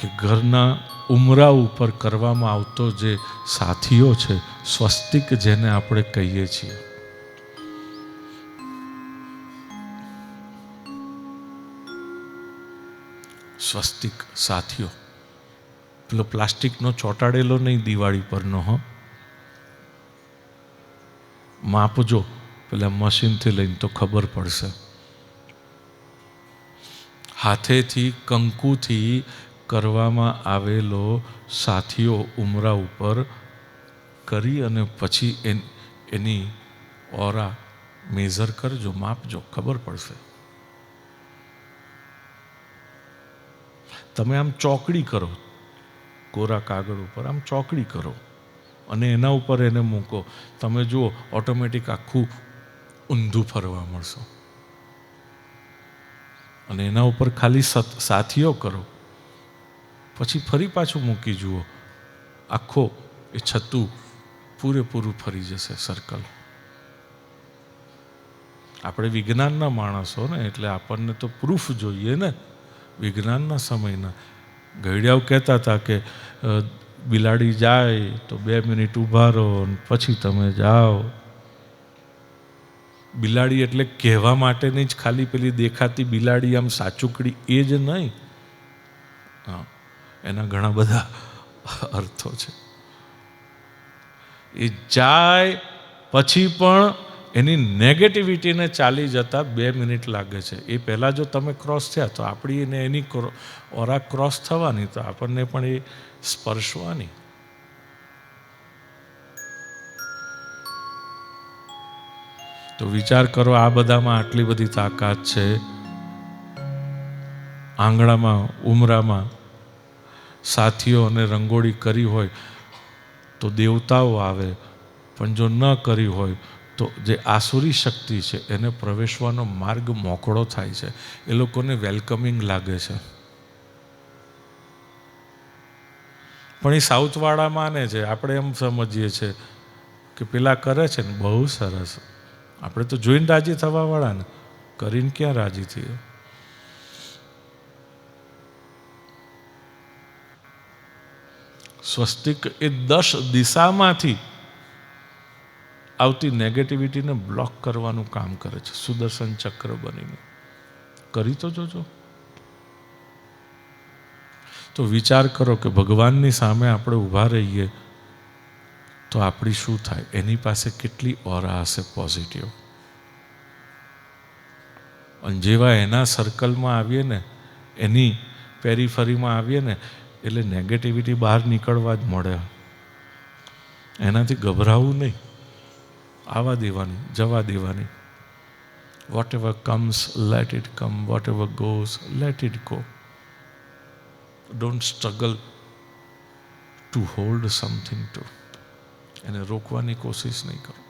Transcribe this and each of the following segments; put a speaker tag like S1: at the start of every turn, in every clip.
S1: કે ઘરના ઉમરા ઉપર કરવામાં આવતો જે સાથીઓ છે, સ્વસ્તિક જેને આપણે કહીએ છીએ. સ્વસ્તિક સાથીઓ. પેલો પ્લાસ્ટિકનો ચોંટાડેલો નહીં દિવાળી પરનો, હો. માપજો, પેલા મશીનથી લઈને તો ખબર પડશે. હાથેથી, કંકુથી કરવામાં આવેલો સાથીઓ ઉમરા ઉપર કરી અને પછી એન- ઓરા મેઝર કરજો, માપજો, ખબર પડશે. તમે આમ ચોકડી કરો, કોરા કાગળ ઉપર આમ ચોકડી કરો અને એના ઉપર એને મૂકો. તમે જુઓ, ઓટોમેટિક આખું ઊંધું ફરવા મળશો. અને એના ઉપર ખાલી સાથીઓ કરો. પછી ફરી પાછું મૂકી જુઓ. આખો એ છતું પૂરેપૂરું ફરી જશે સર્કલ આપણે વિજ્ઞાનના માણસો ને, એટલે આપણને તો પ્રૂફ જોઈએ ને. વિજ્ઞાનના સમયના. ઘડિયાઓ કહેતા હતા કે બિલાડી જાય તો બે મિનિટ ઊભા રહો પછી તમે જાઓ. બિલાડી એટલે કહેવા માટેની જ ખાલી પેલી દેખાતી બિલાડી આમ સાચુકડી એ જ નહીં. હા. એના ઘણા બધા અર્થો છે. એ જાય પછી પણ એની નેગેટિવિટીને ચાલી જતા બે મિનિટ લાગે છે. એ પહેલાં જો તમે ક્રોસ થયા તો આપણી એને એની ઓરા ક્રોસ થવાની તો આપણને પણ એ સ્પર્શવાની. તો વિચાર કરો આ બધામાં આટલી બધી તાકાત છે. આંગણામાં, ઉમરામાં સાથીઓ અને રંગોળી કરી હોય તો દેવતાઓ આવે, પણ જો ન કરી હોય તો જે આસુરી શક્તિ છે એને પ્રવેશવાનો માર્ગ મોકળો થાય છે. એ લોકોને વેલકમિંગ લાગે છે. પણ એ સાઉથવાળા માને છે, આપણે એમ સમજીએ છીએ કે પેલા કરે છે ને, બહુ સરસ. આપણે તો જોઈને રાજી થવાવાળા ને. કરીને ક્યાં રાજી થઈએ? સ્વસ્તિક એ દસ દિશામાંથી આવતી નેગેટિવિટીને બ્લોક કરવાનું કામ કરે છે. સુદર્શન ચક્ર બનીને. કરી તો જોજો. તો વિચાર કરો કે ભગવાનની સામે આપણે ઊભા રહીએ તો આપણી શું થાય? એની પાસે કેટલી ઓરા હશે પોઝિટિવ અને જેવા એના સર્કલમાં આવીએ ને, એની પેરીફરીમાં આવીએ ને એટલે નેગેટિવિટી બહાર નીકળવા જ મળે. એનાથી ગભરાવું નહીં. આવવા દેવાની, જવા દેવાની. Whatever comes let it come whatever goes let it go don't struggle to hold something to એને રોકવાની કોશિશ નહીં કરો.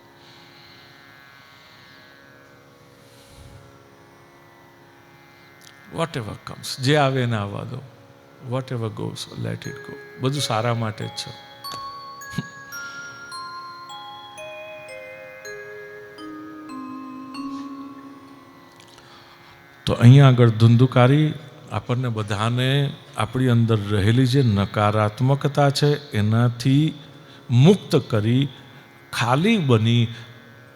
S1: વોટ એવર કમ્સ જે આવે એને આવવા દો. Whatever goes let it go બધું સારા માટે જ છે. તો અહીંયા આગળ ધુંધુકારી આપણને બધાને આપણી અંદર રહેલી જે નકારાત્મકતા છે, એનાથી મુક્ત કરી ખાલી બની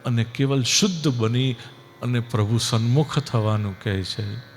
S1: અને કેવલ શુદ્ધ બની અને પ્રભુ સન્મુખ થવાનું કહે છે.